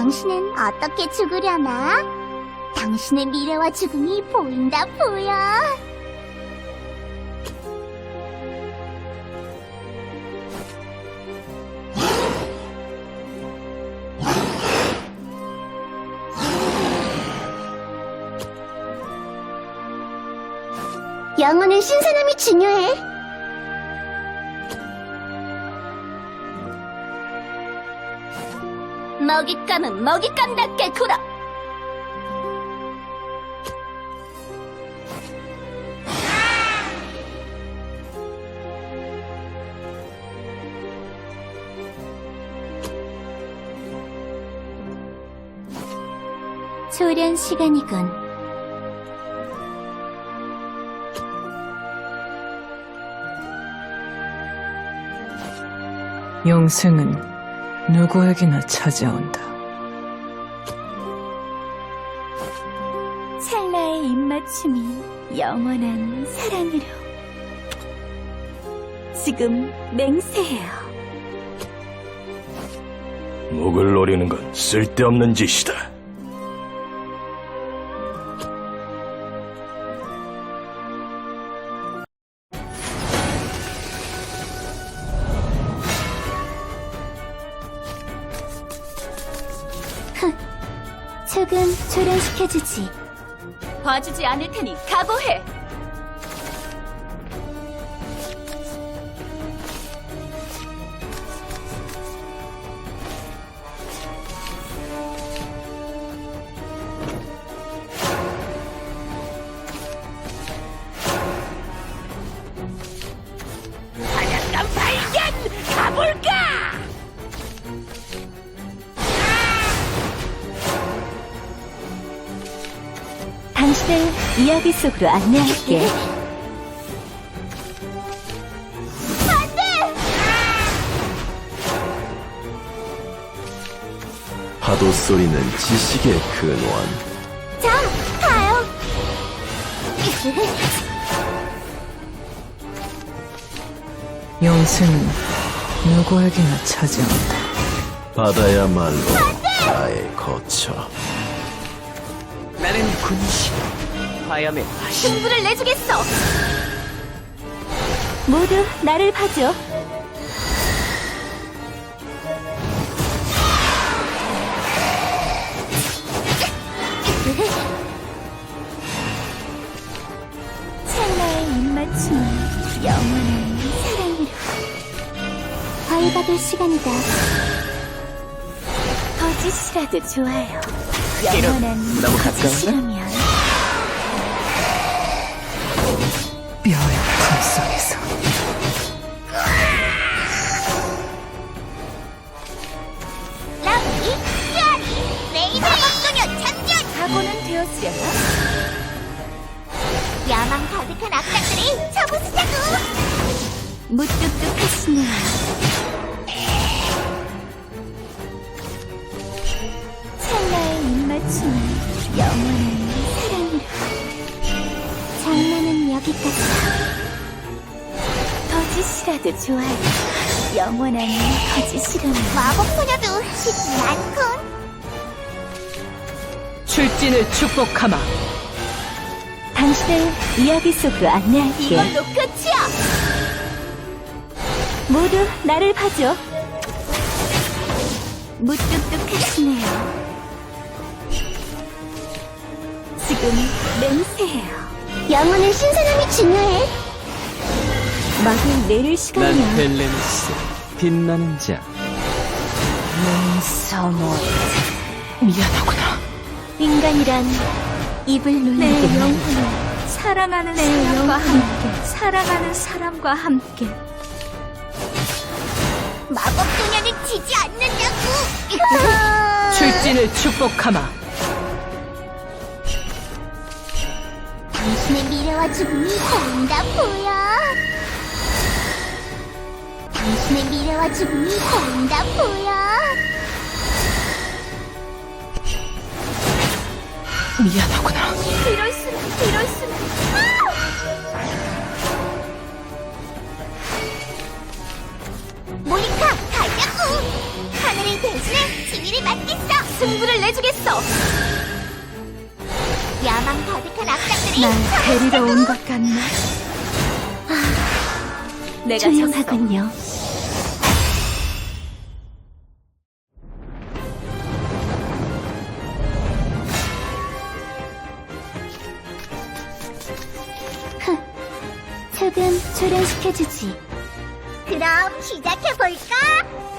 당신은 어떻게 죽으려나? 당신의 미래와 죽음이 보인다 보여. 영혼은 신선함이 중요해. 먹잇감은 먹잇감답게 굴어. 소련 시간이군. 영생은 누구에게나 찾아온다. 찰나의 입맞춤이 영원한 사랑으로. 지금 맹세해요. 목을 노리는 건 쓸데없는 짓이다. 조련시켜주지. 봐주지 않을 테니 각오해. 당신을 이야기 속으로 안내할게. 파도 소리는 지식의 근원. 자, 가요. 영생은 누구에게나 찾아온다. 바다야말로 나의 거처. 나는 군신 화염의 승부를 내주겠어. 모두 나를 봐줘. 찰나의 입맞춤은 영원한 사랑으로. 과일 시간이다. 거짓이라도 좋아요. 영원한 너무 가까운가? 뼈의 품속에서 럭키, 뼈리, 레이더 소녀 참견! 각오는 되었으려나? 야망 가득한 악당들이 쳐부수자고! 무뚝뚝하시네요. 거짓이라도 좋아요. 영원한 거짓이라면. 마법 소녀도 쉽지 않군. 출진을 축복하마. 당신을 이야기 속으로 안내할게. 이걸로 끝이야. 모두 나를 봐줘. 무뚝뚝하시네요. 지금 맹세해요. 영혼의 신선함이 중요해. 막을 내릴 난 시간이야. 벨레누스 빛나는 자 서모 미안하구나. 인간이란 입을 놀리게 내 영혼은 사랑하는 사람과 함께 사랑하는 사람과 함께 마법 소녀는 지지 않는다고 출진을 축복하마. 당신의 미래와 죽음이 보인다 보여 당신의 미래와 죽음이 보인다 보여 미안하구나. 이럴 수는 이럴 수는 모니카 가자고 하늘을 대신해 지위를 맡겠어. 승부를 내주겠어. 야망 가득한 악당들이 날 데리러 온 것 같나? 내가 졌어. 조용하군요. 조금 출연시켜주지. 그럼 시작해볼까?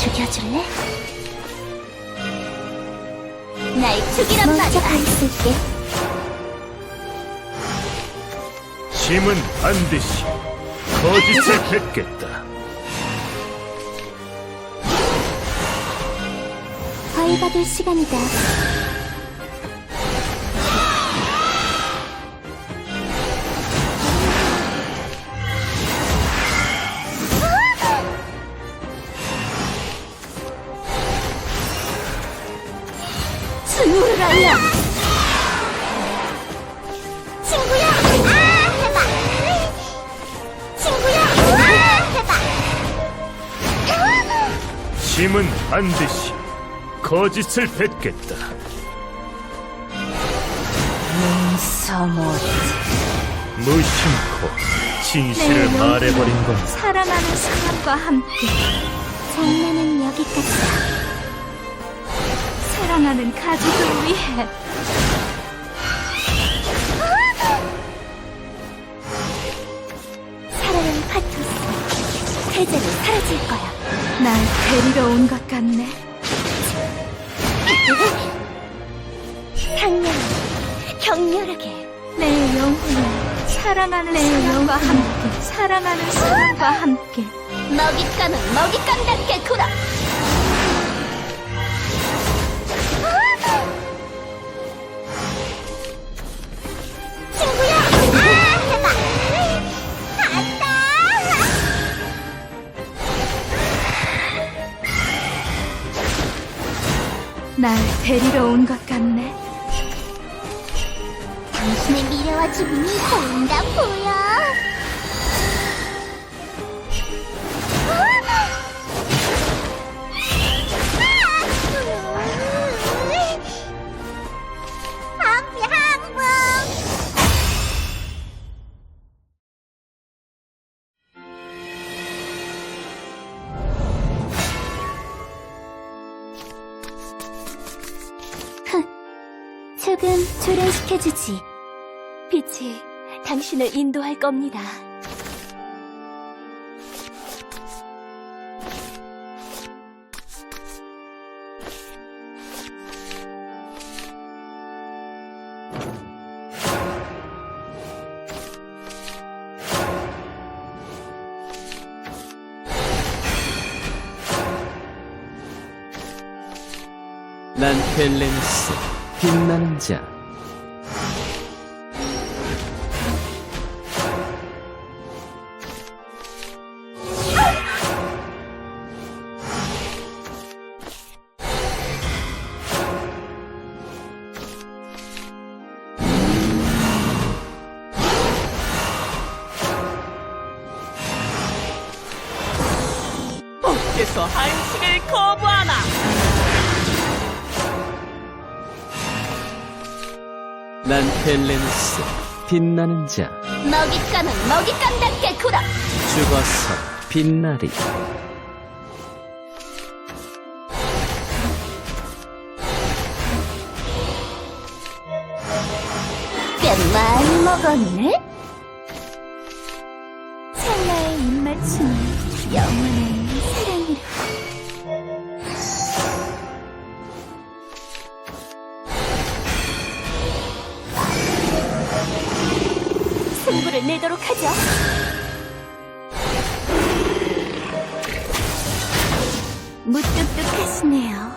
죽여줄래? 날 죽이란 말이야. 먼저 가 있을게. 힘은 반드시 거짓을 뱉겠다. 벌받을 시간이다. 알려! 친구야! 아! 해봐! 친구야! 아! 해봐! 힘은 반드시 거짓을 뱉겠다. 무심코 진실을 말해버린 건 사랑하는 사람과 함께 장난은 여기까지다. 사랑하는 가족을 위해 살아난 파토스. 세제로 사라질 거야. 날 데리러 온 것 같네. 강렬, 격렬하게. 내 영혼을 사랑하는 사람과 함께 사랑하는 사람과 함께 먹잇감은 먹잇감답게 굴어. 날 데리러 온 것 같네. 당신의 미래와 죽음이 보인다 보여. 조금 조련시켜주지. 빛이 당신을 인도할 겁니다. 난 벨레누스 빛나는 자 난 벨레누스 빛나는 자 먹잇감은 먹잇감답게 굴어. 죽어서 빛나리 꽤 많이 먹었네? 하죠. 무뚝뚝하시네요.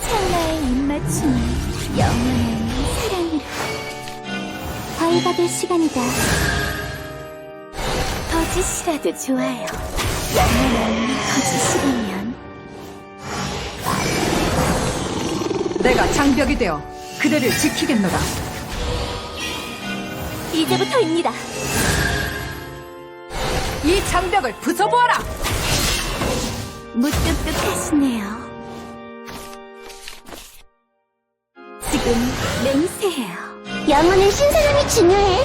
찰나의 입맞춤이 영원한 사랑으로. 벌 받을 시간이다. 거짓이라도 좋아요. 영원한 거짓이라면. 내가 장벽이 되어 그대를 지키겠노라. 이제부터입니다. 이 장벽을 부숴보아라. 무뚝뚝하시네요. 지금 맹세해요. 영혼을 신 사람이 중요해.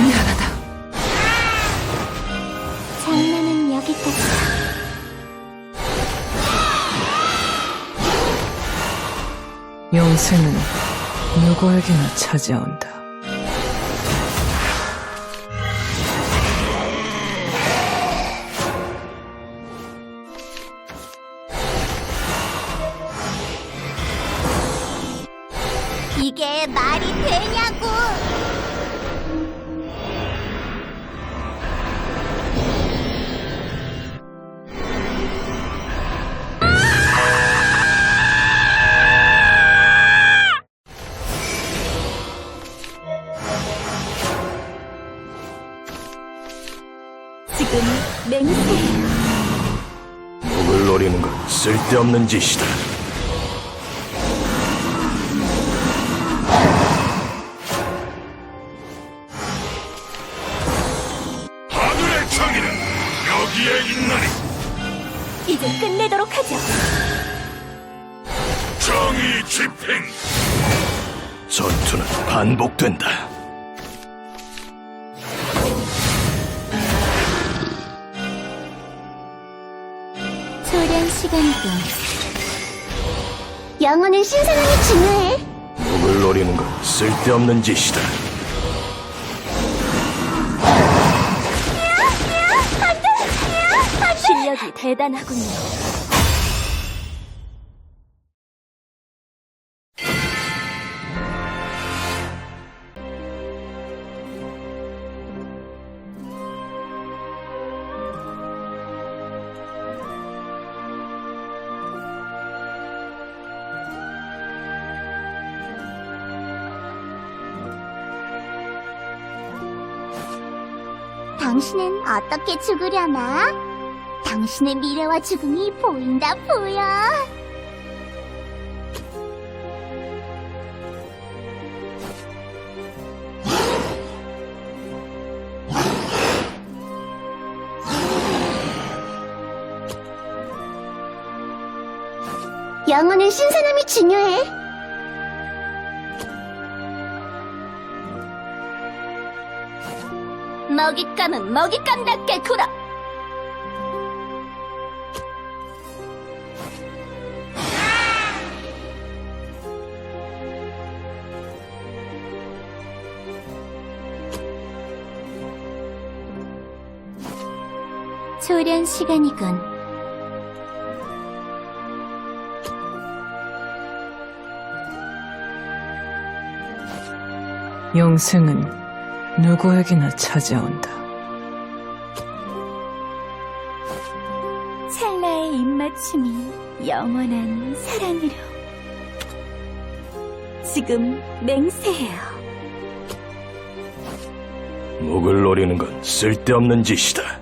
미안하다. 장난은 여기까지다. 영생은 누구에게나 찾아온다. 되냐고! 지금 맹세해요. 목을 노리는 건 쓸데없는 짓이다. 반복된다. 초련 시간이군. 영혼을 신 사람이 중요해. 목을 노리는 건 쓸데없는 짓이다. 실력이 대단하군요. 당신은 어떻게 죽으려나? 당신의 미래와 죽음이 보인다 보여. 영혼을 신 사람이 중요해. 먹잇감은 먹잇감답게 굴어. 초련 시간이군. 영생은 누구에게나 찾아온다. 찰나의 입맞춤이 영원한 사랑으로. 지금 맹세해요. 목을 노리는 건 쓸데없는 짓이다.